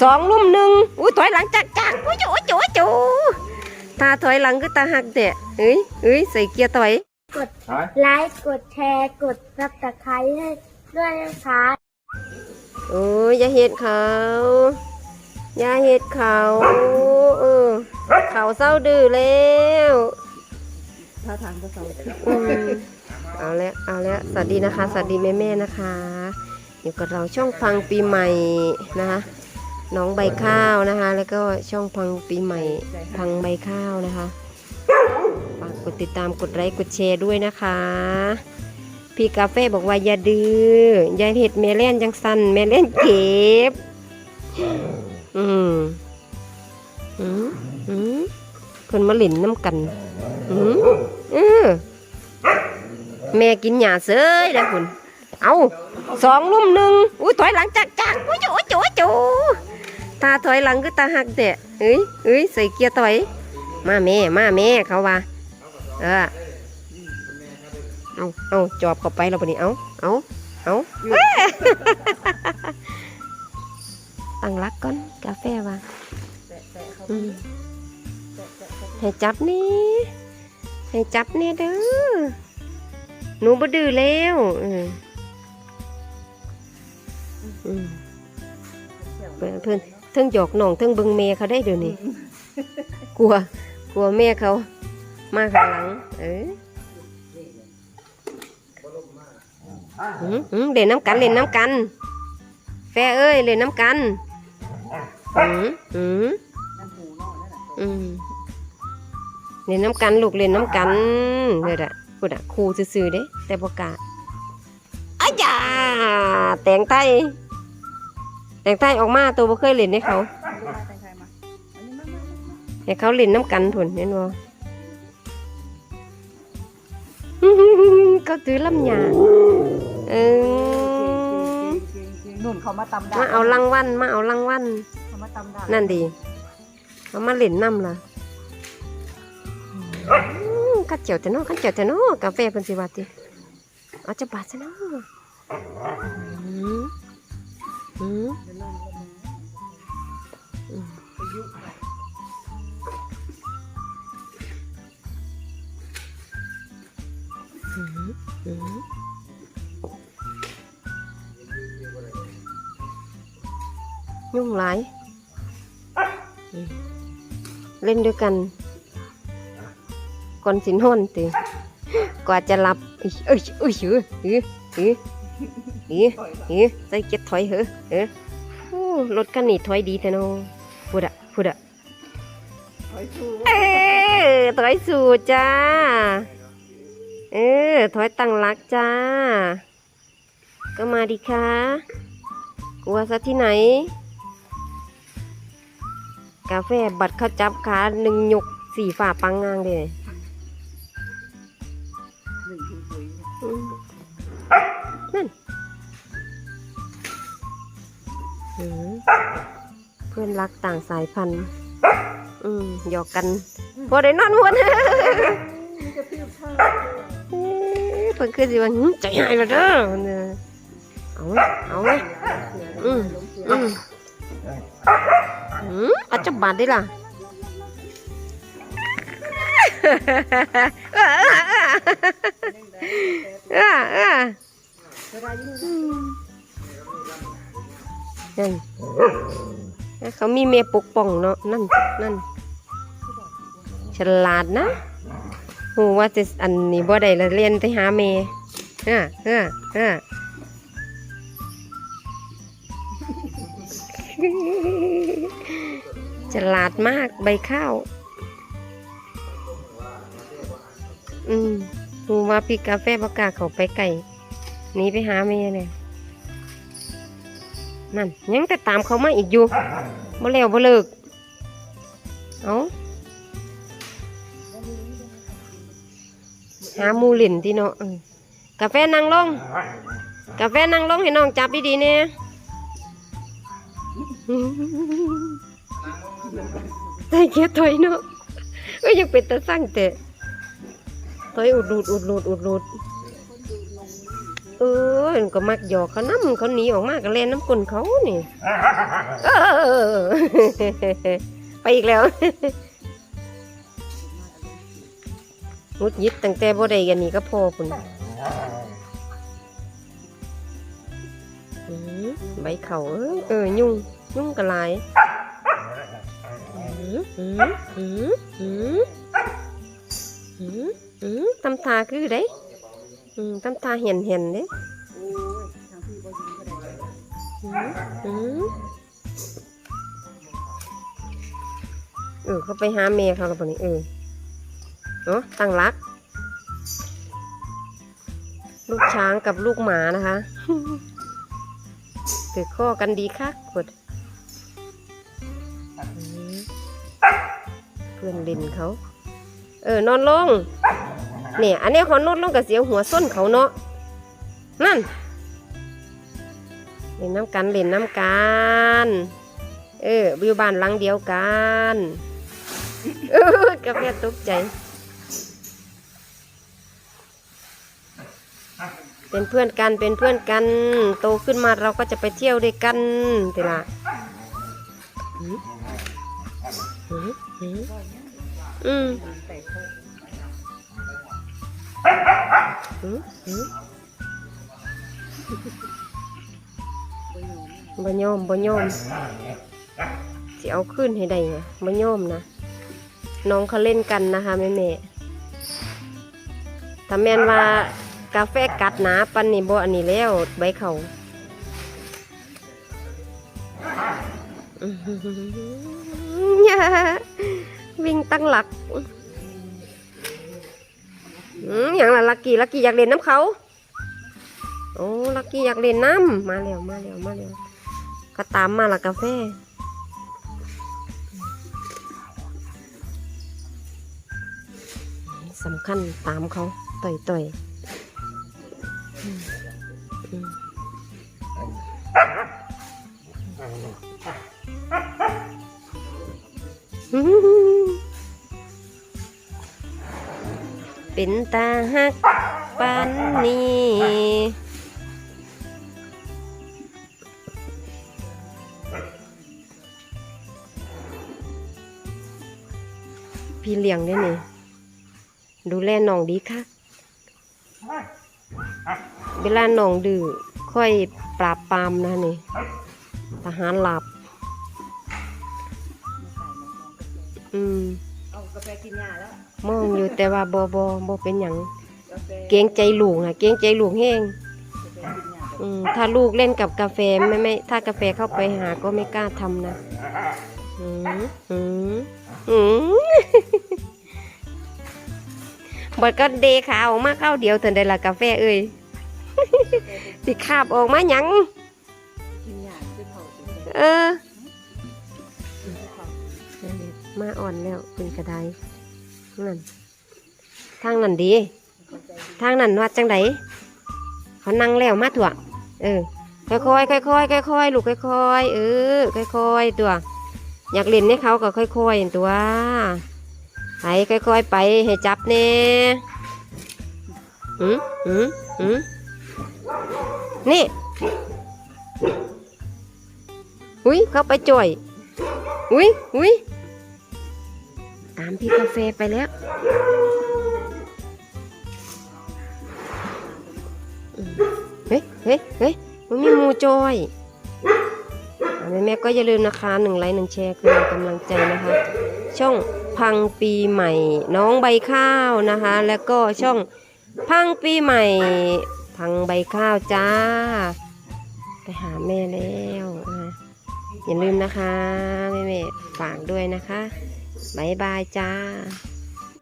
สองลุ่มหนึ่งอุ้ยถอยหลังจักจักอุ้ยจูจูจูตาถอยหลังก็ตาหักเดะเอ้ยเอ้ยใส่เกียร์ถอย กดไลค์กดแชร์กดซับสไครต์ให้ด้วยนะคะโอ้ยอย่าเห็ดเขาอย่าเห็ดเขาเออเขาเศร้าดื้อแล้วท่าทางก็เศร้าเอาแล้วเอาแล้วสวัสดีนะคะ สวัสดีแม่แม่ๆนะคะอยู่กับเราช่องฟังปีใหม่นะคะ น้องใบข้าวนะคะ แล้วก็ช่องพังปีใหม่พังใบข้าวนะคะฝากกดติดตามกดไลค์กดแชร์ด้วยนะคะ พี่กาแฟบอกว่าอย่าดื้อย่าเห็ดแม่เล่นจังสันแม่เล่นเก็บอืมอืมอืมเพิ่นมาหลินน้ำกันอืมเออแม่กินหญ้าเสยแล้วคุณเอาสองลุ่มหนึ่งอุ้ยถอยหลังจักจัก ตาถอยหลังก็ตาหักเดะเอ้ยเอ้ยใส่เกียร์ถอย มาแม่ มาแม่เขาว่า เออ เอาเอาจอบเข้าไปแล้วปนี่เอาเอาเอาตั้งรักก่อนกาแฟว่ะให้จับนี่ให้จับนี่เด้อหนูบ่ดื้อแล้วอืมอืมเพื่อน เพื่อนเทั้งหยอกน้องเทั้งเบิงเมเขาได้เดี๋ยวนี้ กลัว กลัวแม่เขา มาข้างหลัง เอออืมอืมเล่นน้ำกันเล่นน้ำกัน แฟเอ้ยเล่นน้ำกันอืมอืมอืมเล่นน้ำกันลูกเล่นน้ำกันเนี่ยแหละพูดอะครูซื่อๆเด้แต่ประกล้าอ้ายาแต่งไทย แต่งไทยออกมาตัวบ่เคยเล่นให้เขาให้เขาเล่นน้ำกันผุนเห็นบ่เขาถือลำยาเออนุ่นเขามาตำดามาเอารางวัลมาเอารางวัลเขามาตำดานั่นดีเขามาเล่นน้ำล่ะอืมกัดเจียวแต่เนอกัดเจียวแต่เนอกาแฟเป็นสิวาติเอาจะบาดซะเนออืมอืมอื ยุ่งหลายเล่นด้วยกันก่อนสินห้อนตีกว่าจะหลับเอ้ยเอ้ยเอ้ยเอ้ยเอ้ยเอ้ยเอ้ยใส่เก็บถอยเหอะเอ้รถคันนี้ถอยดีแต่น้องพูดอะพูดอะถอยสูถอยสูจ้า เออ ถอยตั้งหลักจ้า ก็มาดิคะกลัวซะที่ไหน กาแฟบัดเขาจับขาหนึ่งยกสี่ฝ่าปังงางเลยหนึ่งถุงปุ๋ยอืมนั่นอืมเพื่อนรักต่างสายพันธุ์ อืมหยอกกันพอได้นอนหัวนนี่จะพิ้วเท่าเอ้ย เพิ่นคือสิว่าใจหายแล้วเด้อเพิ่นน่ะเอาไหมเอาไหมอืมอืมอืมอาจับบาดได้ล่ะนั่นเขามีเมียปกป้องเนาะนั่นนั่นฉลาดนะ หูว่าจะอันนี้บ่ได้ละเรียนไปหาเมย์เออเออเออฉลาดมากใบข้าว อืมหูว่าพี่กาแฟประกล้าเขาไปไก่หนีไปหาเมย์เนี่ยนั่นยังแต่ตามเขามาอีกอยู่บ่แล้วบ่เลิก เอา หาหมูหลินที่เนาะเออกาแฟนั่งลง กาแฟนั่งลงให้น้องจับดีๆเนี่ยใส่เกียร์ถอยเนาะเอ้ยยังเป็นตาสั่งแต่ถอยอุดรูดอุดรูดอุดรูดเออก็มักหยอกเขาน้ำเขาหนีออกมาก็เล่นน้ำกลนเขานี่ไปอีกแล้ว งุดยิดตั้งแต่บ่ได้กันนี่ก็พอคุณอืมใบเขาเอ้ยเออยุ่งยุ่งกระลายอืมอืมอืมอืมอืมอืมตำตาคือได้อืมตำตาเห็นเห็นเด้โอ้ยทางพี่บ่ยิงก็ได้อืมอืมเออเขาไปหาเมย์เขาแล้วปะนี่เออ เนาะตั้งรัก ลูกช้างกับลูกหมานะคะถือข้อกันดีคักกดเพื่อนเล่นเขา เออนอนลง เนี่ย อันนี้เขานอนลงกับเสียวหัวส้นเขาเนาะนั่นเล่นน้ำกันเล่นน้ำกันเอออยู่บ้านหลังเดียวกันเออกาแฟตกใจ เป็นเพื่อนกันเป็นเพื่อนกัน โตขึ้นมาเราก็จะไปเที่ยวด้วยกันทีละหืมหืมหืมอืมบยอมบ่ยอมบ่ยอมสิเอาขึ้นให้ได้ไงบ่ยอมนะ น้องเขาเล่นกันนะคะแม่แม่ถ้าแม่นว่า กาแฟกัดหนาปันนี่บ่อันนี้แล้วใบเขาวิ่งตั้งหลักอย่างละลักกี้ลักกี้อยากเล่นน้ำเขาโอ้ลักกี้อยากเล่นน้ำมาแล้วมาแล้วมาแล้วก็ตามมาละกาแฟสำคัญตามเขาต่อยต่อย เป็นตาหักปานนี้พี่เลี้ยงได้นี่ ดูแลน้องดีค่ะ เวลาหนองดื้อค่อยปราบปรามนะนี่ทหารหลับ อืมเอากาแฟกินยาแล้วมองอยู่แต่ว่าบอบอบอเป็นหยังกาแฟเกรงใจลูกนะเกรงใจลูกแห้งกาแฟกินยาอืมถ้าลูกเล่นกับกาแฟไม่ไม่ถ้ากาแฟเข้าไปหาก็ไม่กล้าทำนะอืมอืมอืม บัดก็เดขาออกมาเข้าวเดียวเถินได้ละกาแฟเอ้ยสิคาบออกมาหยังกินยาจะเผาถึงเออจะเผามาอ่อนแล้วเป็นกระไดนั่นทางนั้นดี ทางนั้นวัดจังไดเขานั่งแล้วมาถั่วเออค่อยๆค่อยๆค่อยๆลูกค่อยๆเออค่อยๆตัว อยากเล่นให้เขาก็ค่อยๆตัว ไปค่อย ๆ ไปให้จับแน่หืมหืมหืมนี่อุ้ยเข้าไปจ่อยอุ้ยอุ้ยตามพี่กาแฟไปแล้วเฮ้ยเฮ้ยเฮ้ยมันมีหมูจอยแม่แม่ๆก็อย่าลืมนะคะหนึ่งไลค์หนึ่งแชร์คือกำลังใจนะคะ ช่องพังปีใหม่ น้องใบข้าวนะคะ แล้วก็ช่องพังปีใหม่ พังใบข้าวจ้า ไปหาแม่แล้วนะอย่าลืมนะคะแม่แม่ๆฝากด้วยนะคะบายบายจ้า